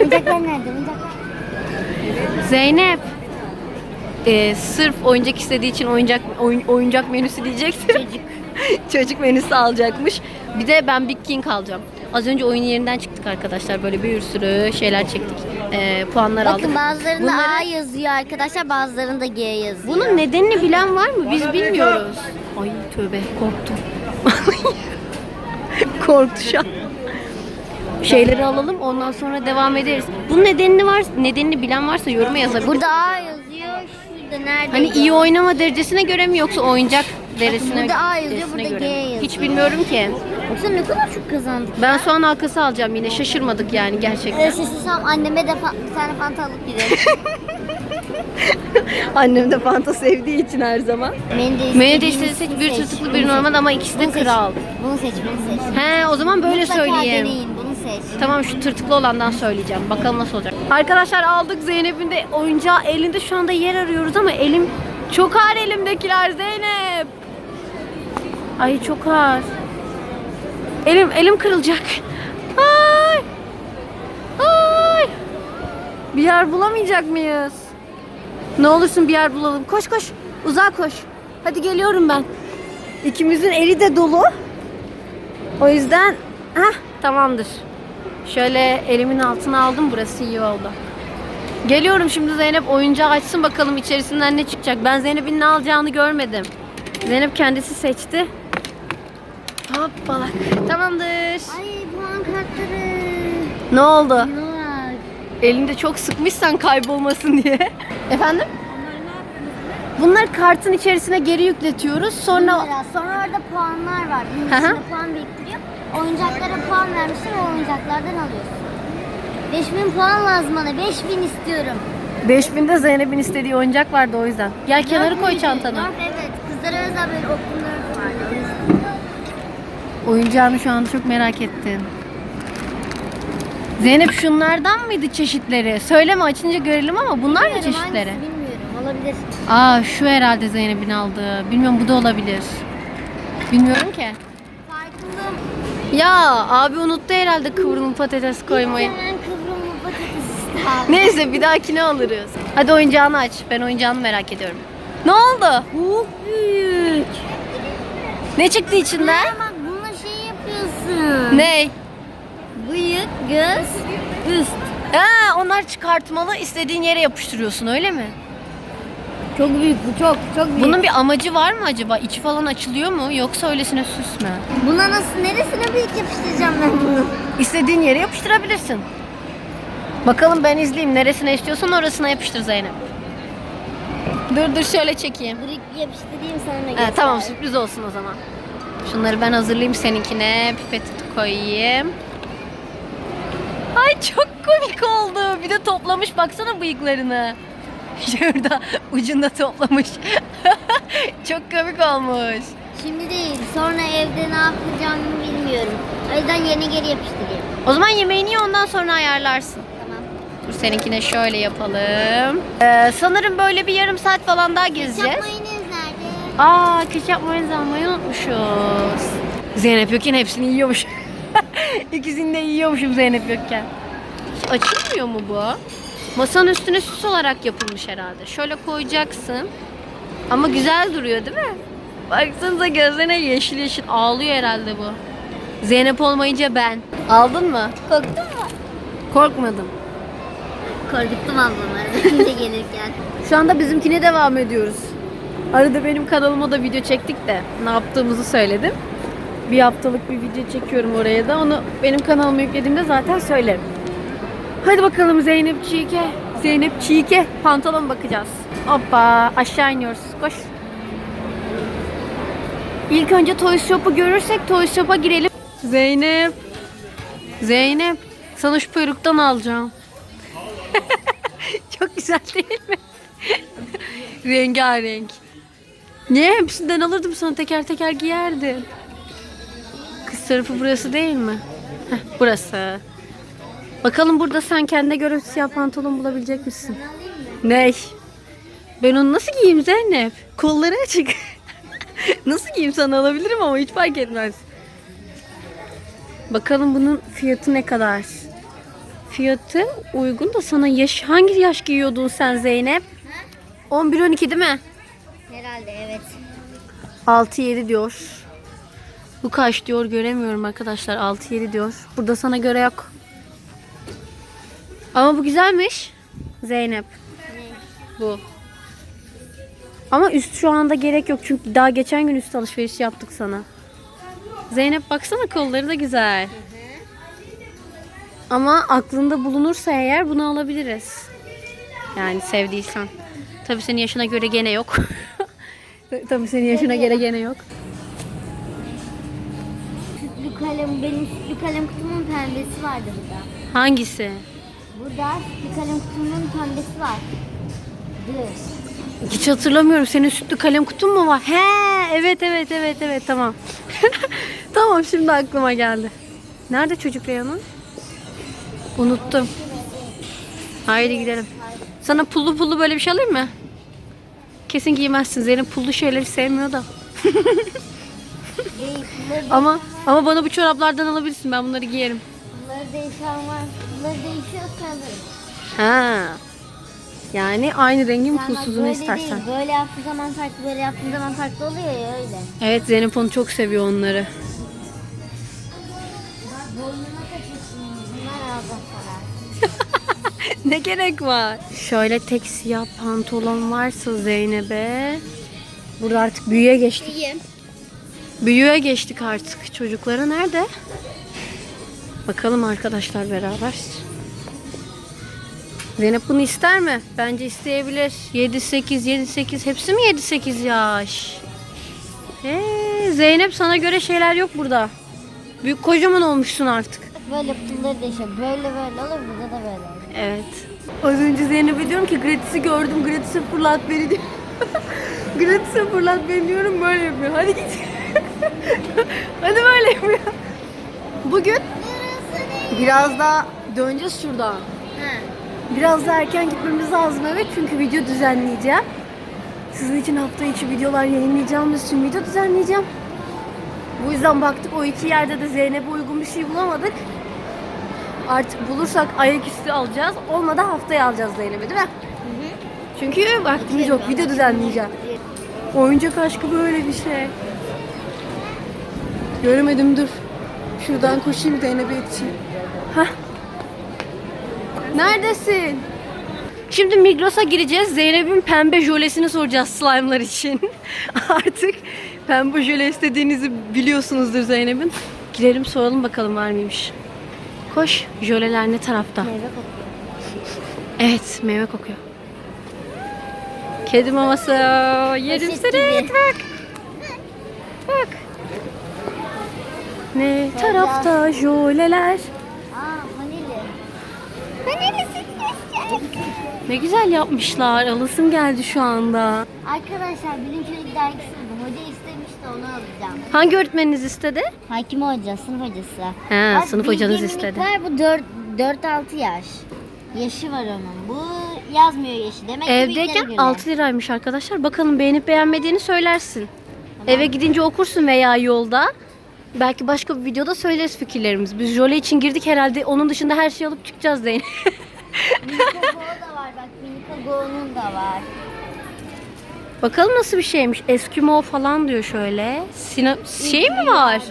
Oyuncaklar nerede? Oyuncaklar. Zeynep. Ee, sırf oyuncak istediği için oyuncak oyun- oyuncak menüsü diyeceksin. Çocuk. Çocuk menüsü alacakmış. Bir de ben Big King alacağım. Az önce oyun yerinden çıktık arkadaşlar. Böyle bir sürü şeyler çektik. Ee, puanlar aldık. Bakın bazılarında Bunları- A yazıyor arkadaşlar bazılarında G yazıyor. Bunun nedenini bilen var mı? Biz bilmiyoruz. Ay tövbe korktum. Korktu şu an. Şeyleri alalım ondan sonra devam ederiz. Bunun nedenini var, nedenini bilen varsa yoruma yazabilir. Burada A yazıyor. Şurada nerede? Hani iyi oynama derecesine göre mi yoksa oyuncak derecesine, Burada A yazıyor, derecesine burada göre G mi? yazıyor. Hiç bilmiyorum ki. Yoksa ne kadar çok kazandık. Ben soğan halkası alacağım yine şaşırmadık yani gerçekten. Şaşırsam anneme de fa- bir tane fanta alıp gidelim. Annem de fanta sevdiği için her zaman. Menü de Menü de istediğin istese seç bir tırtıklı bir normal ama ikisi de Bunu seç. kral. Bunu seç, bunu seç. He o zaman böyle Mutlaka söyleyeyim. deneyin, seç. Tamam şu tırtıklı olandan söyleyeceğim. Bakalım nasıl olacak. Arkadaşlar aldık Zeynep'in de oyuncağı elinde şu anda yer arıyoruz ama elim çok ağır elimdekiler Zeynep. Ay çok ağır. Elim elim kırılacak. Ay. Ay. Bir yer bulamayacak mıyız? Ne olursun bir yer bulalım. Koş koş. Uzağa koş. Hadi geliyorum ben. İkimizin eli de dolu. O yüzden heh, tamamdır. Şöyle elimin altına aldım. Burası iyi oldu. Geliyorum şimdi Zeynep oyuncağı açsın bakalım içerisinden ne çıkacak. Ben Zeynep'in ne alacağını görmedim. Zeynep kendisi seçti. Hoppala. Tamamdır. Ay puan kartları. Ne oldu? Bunlar. Elinde çok sıkmışsan kaybolmasın diye. Efendim? Bunları kartın içerisine geri yükletiyoruz. Sonra. Sonra orada puanlar var. Bunun Hı hı. içinde puan biriktiriyor. Oyuncaklara puan vermişsin ve oyuncaklardan alıyorsun. 5000 puan lazım bana. 5000 istiyorum. 5000'de Zeynep'in istediği oyuncak vardı o yüzden. Gel kenarı koy çantana. Evet. Kızlara özel böyle okullar vardı. Oyuncağını şu anda çok merak ettim. Zeynep şunlardan mıydı çeşitleri? Söyleme açınca görelim ama bunlar mı Bilmiyorum, çeşitleri? hangisi Bilmiyorum. Olabilir. Aa şu herhalde Zeynep'in aldığı. Bilmiyorum bu da olabilir. Bilmiyorum ki. Ya abi unuttu herhalde kıvrımlı patates koymayı. Hemen kıvrımlı patates ister. Neyse bir dahakine alırız. Hadi oyuncağını aç. Ben oyuncağını merak ediyorum. Ne oldu? Çok büyük. Ne çıktı içinden? Ha, bak bununla şey yapıyorsun. Ne? Bıyık, göz, üst. Ha, onlar çıkartmalı istediğin yere yapıştırıyorsun öyle mi? Çok büyük bu çok çok büyük. Bunun bir amacı var mı acaba? İçi falan açılıyor mu yoksa öylesine süs mü? Buna nasıl neresine büyük yapıştıracağım ben bunu? İstediğin yere yapıştırabilirsin. Bakalım ben izleyeyim. Neresine istiyorsan orasına yapıştır Zeynep. Dur dur şöyle çekeyim. Büyük yapıştırayım sonra Ha, göster. tamam sürpriz olsun o zaman. Şunları ben hazırlayayım seninkine. Pipeti koyayım. Ay çok komik oldu. Bir de toplamış baksana bıyıklarını. Şurada ucunda toplamış. çok komik olmuş. Şimdi değil sonra evde ne yapacağımı bilmiyorum. O yüzden yerine geri yapıştırayım. O zaman yemeğini ye ondan sonra ayarlarsın. Tamam. Dur seninkine şöyle yapalım. Ee, sanırım böyle bir yarım saat falan daha gezeceğiz. Ketçap mayonez nerede? Aa ketçap mayonez almayı unutmuşuz. Zeynep yokken hepsini yiyormuş. İkisini de yiyormuşum Zeynep yokken. Hiç açılmıyor mu bu? Masanın üstüne süs olarak yapılmış herhalde. Şöyle koyacaksın. Ama güzel duruyor değil mi? Baksanıza gözlerine yeşil yeşil ağlıyor herhalde bu. Zeynep olmayınca ben. Aldın mı? Korktun mu? Korkmadım. Korkuttum ablamı az önce gelirken. Şu anda bizimkine devam ediyoruz. Arada benim kanalıma da video çektik de ne yaptığımızı söyledim. Bir haftalık bir video çekiyorum oraya da. Onu benim kanalıma yüklediğimde zaten söylerim. Hadi bakalım Zeynep Çiğke. Zeynep Çiğke. Pantolon bakacağız. Hoppa aşağı iniyoruz. Koş. İlk önce Toy Shop'u görürsek Toy Shop'a girelim. Zeynep. Zeynep. Sana şu peruktan alacağım. Çok güzel değil mi? Rengarenk. Niye? Hepsinden alırdım sana teker teker giyerdin. Kız tarafı burası değil mi? Heh, burası. Bakalım burada sen kendine göre siyah pantolon bulabilecek misin? Ney? Ben onu nasıl giyeyim Zeynep? Kolları açık. nasıl giyeyim sana alabilirim ama hiç fark etmez. Bakalım bunun fiyatı ne kadar? Fiyatı uygun da sana yaş hangi yaş giyiyordun sen Zeynep? 11 12 değil mi? Herhalde evet. 6 7 diyor. Bu kaç diyor göremiyorum arkadaşlar. 6 7 diyor. Burada sana göre yok. Ama bu güzelmiş. Zeynep. Bu. Ama üst şu anda gerek yok çünkü daha geçen gün üst alışveriş yaptık sana. Zeynep baksana kolları da güzel. Ama aklında bulunursa eğer bunu alabiliriz. Yani sevdiysen. Tabii senin yaşına göre gene yok. Tabii senin yaşına göre gene yok. Sütlü kalem, benim sütlü kalem kutumun pembesi vardı burada. Hangisi? Burada sütlü kalem kutumun pembesi var. Dur. Hiç hatırlamıyorum. Senin sütlü kalem kutun mu var? He, evet evet evet evet tamam. tamam şimdi aklıma geldi. Nerede çocuk Reyhan'ın? Unuttum. Haydi gidelim. Sana pullu pullu böyle bir şey alayım mı? Kesin giymezsin. Zeynep pullu şeyleri sevmiyor da. Ama ama bana bu çoraplardan alabilirsin. Ben bunları giyerim. Bunları değişen var. Bunları değişiyorsa alırım. Ha. Yani aynı rengin Yani pulsuzunu istersen. Değil, böyle yaptığın zaman farklı, böyle yaptığın zaman farklı oluyor ya öyle. Evet Zeynep onu çok seviyor onları. Ne gerek var? Şöyle tek siyah pantolon varsa Zeynep'e. Burada artık büyüye geçtik. İyi. Büyüye geçtik artık. Çocuklara nerede? Bakalım arkadaşlar beraber. Zeynep bunu ister mi? Bence isteyebilir. 7 8 7 8 hepsi mi 7 8 yaş? Ee, Zeynep sana göre şeyler yok burada. Büyük kocaman olmuşsun artık. Böyle pulları değişiyor. Böyle böyle olur, burada da böyle olur. Evet. Az önce Zeynep'e diyorum ki gratis'i gördüm. Gratis'e fırlat beni diyor. gratis'e fırlat beni diyorum böyle yapıyor. Hadi git. Hadi böyle yapıyor. Bugün biraz daha döneceğiz şuradan. Ha. Biraz daha erken gitmemiz lazım evet çünkü video düzenleyeceğim. Sizin için hafta içi videolar yayınlayacağımız için video düzenleyeceğim. Bu yüzden baktık o iki yerde de Zeynep'e uygun bir şey bulamadık. Artık bulursak ayaküstü alacağız. Olmadı haftaya alacağız Zeynep'i değil mi? Çünkü vaktimiz yok. Video düzenleyeceğim. Oyuncak aşkı böyle bir şey. Göremedim dur. Şuradan koşayım Zeynep'e yetişeyim. Neredesin? Şimdi Migros'a gireceğiz. Zeynep'in pembe jölesini soracağız slime'lar için. Artık pembe jöle istediğinizi biliyorsunuzdur Zeynep'in. Girelim soralım bakalım var mıymış. Koş. Jöleler ne tarafta? Meyve kokuyor. Evet meyve kokuyor. Kedi maması. Yerim Poşet seni. Bak. Bak. Ne tarafta jöleler? Ne güzel yapmışlar. Alasım geldi şu anda. Arkadaşlar bilim çocuk dergisi buldum. Hoca istemiş de onu alacağım. Hangi öğretmeniniz istedi? Hakim hoca, sınıf hocası. He, Bak, sınıf hocanız bildiğin istedi. Var, bu 4 4-6 yaş. Yaşı var onun. Bu yazmıyor yaşı. Demek ki Evdeyken göre. 6 liraymış arkadaşlar. Bakalım beğenip beğenmediğini söylersin. Eve gidince okursun veya yolda. Belki başka bir videoda söyleriz fikirlerimizi. Biz jöle için girdik herhalde. Onun dışında her şeyi alıp çıkacağız Zeynep. Da var bak. Minika Go'nun da var. Bakalım nasıl bir şeymiş. Eskimo falan diyor şöyle. Sina şey mi var?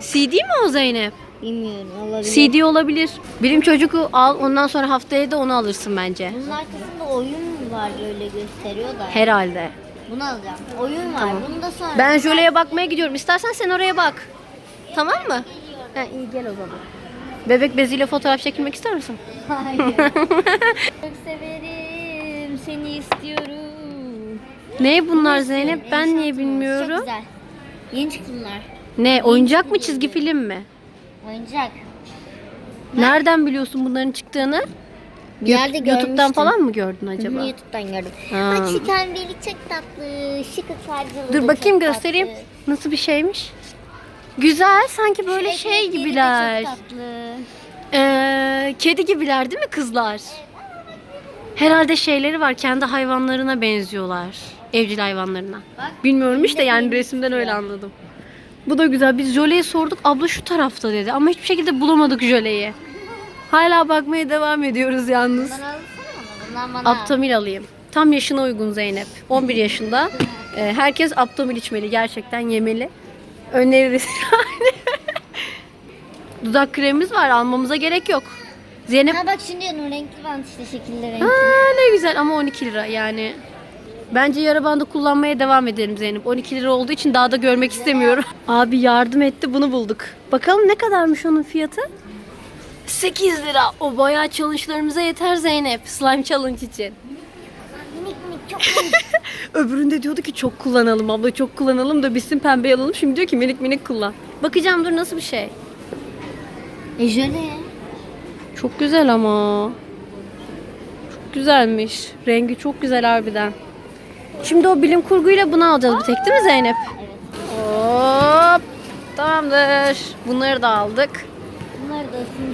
CD mi o Zeynep? Bilmiyorum olabilir. CD olabilir. Bilim çocuğu al ondan sonra haftaya da onu alırsın bence. Bunun arkasında oyun var böyle gösteriyor da. Herhalde. Bunu alacağım. Oyun var. Bunu da sonra. Ben jöleye bakmaya gidiyorum. İstersen sen oraya bak. Tamam mı? Ha, iyi gel o zaman. Bebek beziyle fotoğraf çekilmek ister misin? Hayır. Çok severim. Seni istiyorum. Ne bunlar Zeynep? Ben Eşantiyon. niye Çok bilmiyorum. güzel. Yeni çıktı bunlar. Ne? Oyuncak mı çizgi film mi? Oyuncak. Nereden biliyorsun bunların çıktığını? Bir yerde YouTube'dan görmüştüm. falan mı gördün acaba? YouTube'dan gördüm. Ha. Bak şu pembeli çok tatlı. Şu kıkarcılı Dur da bakayım çok göstereyim. tatlı. Nasıl bir şeymiş? Güzel sanki böyle Şu şey ekmekleri de gibiler. Çok tatlı. Ee, kedi gibiler değil mi kızlar? Herhalde şeyleri var. Kendi hayvanlarına benziyorlar. Evcil hayvanlarına. Bak, Bilmiyorum işte yani resimden öyle anladım. Bu da güzel. Biz Jöle'ye sorduk. Abla şu tarafta dedi. Ama hiçbir şekilde bulamadık Jöle'yi. Hala bakmaya devam ediyoruz yalnız. Alsana bana. Aptamil alayım. Tam yaşına uygun Zeynep. 11 yaşında. Ee, herkes Aptamil içmeli. Gerçekten yemeli. Öneririz yani. Dudak kremimiz var. Almamıza gerek yok. Zeynep Ha bak şimdi yanım renkli bant işte şekilli renkli. Aa, ne güzel ama 12 lira yani. Bence yara bandı kullanmaya devam edelim Zeynep. 12 lira olduğu için daha da görmek istemiyorum. Abi yardım etti bunu bulduk. Bakalım ne kadarmış onun fiyatı? 8 lira. O bayağı challenge'larımıza yeter Zeynep. Slime challenge için. Minik minik çok minik. Öbüründe diyordu ki çok kullanalım abla çok kullanalım da bitsin pembe alalım. Şimdi diyor ki minik minik kullan. Bakacağım dur nasıl bir şey. e jöle. Çok güzel ama. Çok güzelmiş. Rengi çok güzel harbiden. Şimdi o bilim kurguyla bunu alacağız bir tek değil mi Zeynep? Hop. Tamamdır. Bunları da aldık.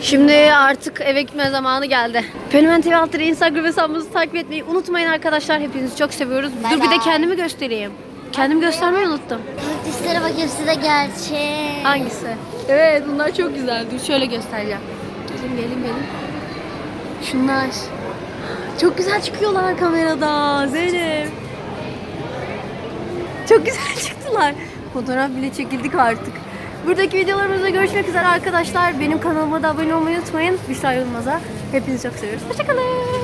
Şimdi artık eve gitme zamanı geldi. Fenomen TV alt tire Instagram hesabımızı takip etmeyi unutmayın arkadaşlar. Hepinizi çok seviyoruz. Dur bir de kendimi göstereyim. Kendimi göstermeyi unuttum. Kaktüslere bak hepsi de gerçek. Hangisi? Evet bunlar çok güzel. Dur şöyle göstereceğim. Gelin gelin gelin. Şunlar. Çok güzel çıkıyorlar kamerada Zeynep. Çok güzel çıktılar. Fotoğraf bile çekildik artık. Buradaki videolarımızda görüşmek üzere arkadaşlar. Benim kanalıma da abone olmayı unutmayın. Büşra Yılmaz'a. Hepinizi çok seviyoruz. Hoşçakalın.